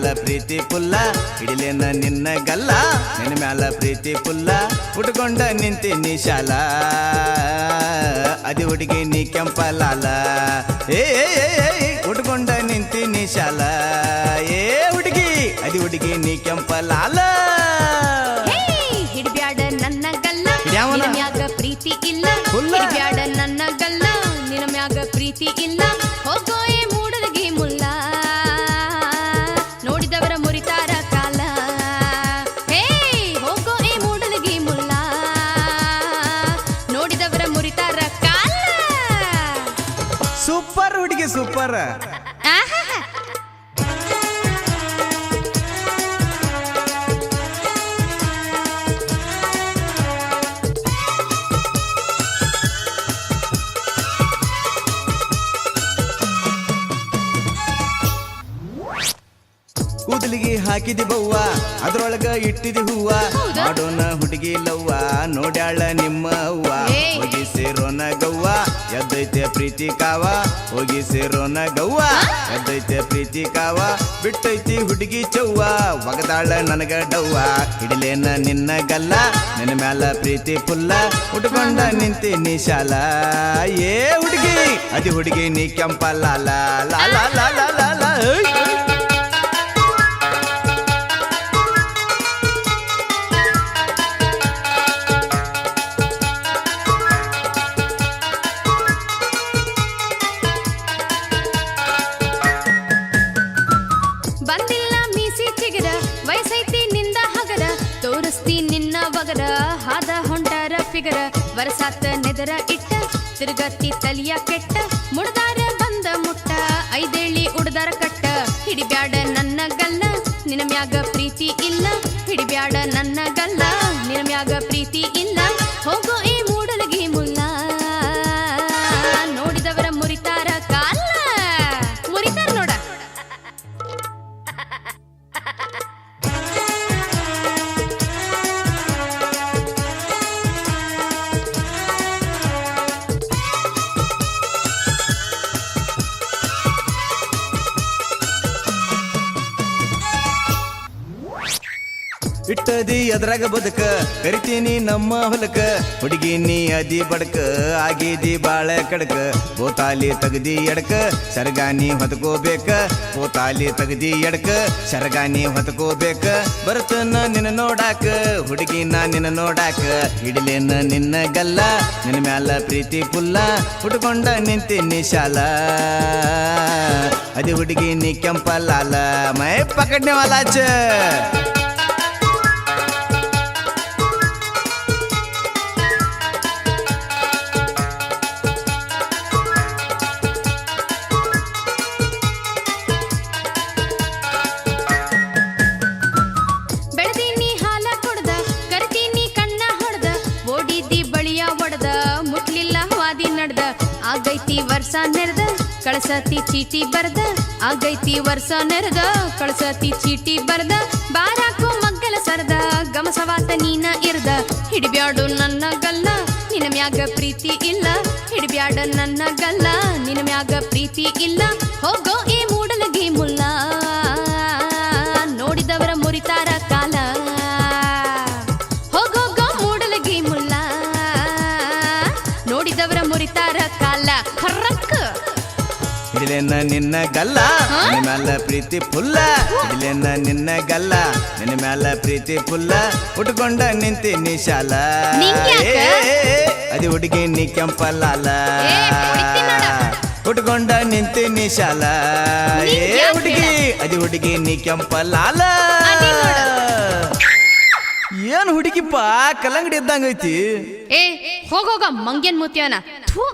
ಮ್ಯಾಲ ಪ್ರೀತಿ ಪುಲ್ಲ, ಇಡಲೇನ ನಿನ್ನ ಗಲ್ಲ, ನಿನ್ನ ಮ್ಯಾಲ ಪ್ರೀತಿ ಪುಲ್ಲ, ಉಟ್ಕೊಂಡ ನಿಂತಿ ಶಾಲ. ಅದಿ ಹುಡುಗಿ ನೀ ಕೆಂಪಲಾಲ ಏ ಸೂಪರ್ ಹುಡುಗಿ ಸೂಪರ್ ಆಹಾಹಾ. ಕೂದಲಿಗೆ ಹಾಕಿದಿ ಬವ್ವ ಅದ್ರೊಳಗ ಇಟ್ಟಿದಿ ಹೂವ ಹೌದಾ? ಮಾಡೋಣ ಹುಡುಗಿ ಲವ್ವ ನೋಡ್ಯಾಳ ನಿಮ್ಮ ಅವ್ವ ಪ್ರೀತಿ ಕಾವ ಹೋಗಿ ಸೇರೋನ ಗವ್ವ ಎದ್ದೈತೆ ಪ್ರೀತಿ ಕಾವ ಬಿಟ್ಟೈತಿ ಹುಡುಗಿ ಚವ್ವ. ಒಗದಾಳ ನನಗ ಡವ್ವ. ಹಿಡಲೇನ ನಿನ್ನ ಗಲ್ಲ. ನಿನ್ನ ಮ್ಯಾಲ ಪ್ರೀತಿ ಪುಲ್ಲ. ಉಟ್ಕೊಂಡ ನಿಂತಿ ನೀ ಶಾಲ. ಏ ಹುಡುಗಿ, ಅದಿ ಹುಡುಗಿ ನೀ ಕೆಂಪ ಲಾಲ ಲಾಲ ಲಾಲ ಲಾಲ. ಫಿಗರ ವರಸಾತ ನೆದರ ಇಟ್ಟ, ತಿರುಗತ್ತಿ ತಲಿಯ ಕೆಟ್ಟ, ಮುಡ್ದಾರ ಬಂದ ಮುಟ್ಟ, ಐದೇಳಿ ಉಡದಾರ ಕಟ್ಟ, ಹಿಡಿಬ್ಯಾಡ ನನ್ನ ಗಲ್ಲ ನಿನ ಮ್ಯಾಗ ಪ್ರೀತಿ ಇಲ್ಲ, ಹಿಡಿಬ್ಯಾಡ ನನ್ನ ಗಲ್ಲ. ಇಟ್ಟದಿ ಎದ್ರಾಗ ಬದುಕ. ಕರಿತೀನಿ ನಮ್ಮ ಹೊಲಕ. ಹುಡುಗಿ ನೀ ಅದಿ ಬಡಕ. ಆಗಿದಿ ಬಾಳೆ ಕಡಕ. ಪೋತಾಲಿ ತಗದಿ ಎಡಕ. ಸರಗಾನಿ ಹೊತ್ಕೋಬೇಕ. ಪೋತಾಲಿ ತಗದಿ ಎಡಕ. ಸರಗಾನಿ ಹೊತ್ಕೋಬೇಕ. ಬರ್ತನ ನಿನ್ನ ನೋಡಾಕ. ಹುಡುಗಿ ನಿನ್ನ ನೋಡಾಕ. ಹಿಡಿಲೇನ ನಿನ್ನ ಗಲ್ಲ. ನಿನ್ನ ಮ್ಯಾಲ ಪ್ರೀತಿ ಪುಲ್ಲ. ಹುಡ್ಕೊಂಡ ನಿಂತೀನಿ ಶಾಲ. ಅದಿ ಹುಡುಗಿ ನೀ ಮೈ ಪಕಡ್ನೆ ವಾಲಾಚ. ಆಗೈತಿ ವರ್ಷ ನೆರೆದ, ಕಳಸತಿ ಚೀಟಿ ಬರ್ದ. ಆಗೈತಿ ವರ್ಷ ನೆರೆದ, ಕಳಸತಿ ಚೀಟಿ ಬರ್ದ. ಬಾರಾಕು ಮಗ್ಗಲ ಸರ್ದ, ಗಮಸವಾತ ನೀನ ಇರ್ದ. ಹಿಡಿಬ್ಯಾಡು ನನ್ನ ಗಲ್ಲ ನಿನ ಮ್ಯಾಗ ಪ್ರೀತಿ ಇಲ್ಲ. ಹಿಡಿಬ್ಯಾಡ ನನ್ನ ಗಲ್ಲ ನಿನ ಮ್ಯಾಗ ಪ್ರೀತಿ ಇಲ್ಲ. ಹೋಗೋ ಈ ಹಿಡಿಲೇನ ನಿನ್ನ ಗಲ್ಲ? ನಿನ್ನ ಮ್ಯಾಲ ಪ್ರೀತಿ ಫುಲ್ಲ ಇಲ್ಲೇನ ನಿನ್ನ ಗಲ್ಲ? ನಿನ್ನ ಮ್ಯಾಲ ಪ್ರೀತಿ ಫುಲ್ಲ ಉಟ್ಕೊಂಡ ನಿಂತಿ ನಿಶಾಲ? ಅದಿ ಹುಡುಗಿ ನೀ ಕೆಂಪ ಲಾಲ. ಏ, ಹೊಡಿತೀನಿ ನೋಡ. ಉಟ್ಕೊಂಡ ನಿಂತಿ ನಿಶಾಲ ಏ ಹುಡುಗಿ? ಅದಿ ಹುಡುಗಿ ನೀ ಕೆಂಪ ಲಾಲ. ಏನ್ ಹುಡುಗಿಪ್ಪ ಕಲ್ಲಂಗಡಿ ಇದ್ದಂಗೈತಿ? ಏ ಹೋಗೋಗ ಮಂಗೇನ್ ಮುತ್ಯಾನ. ಥು.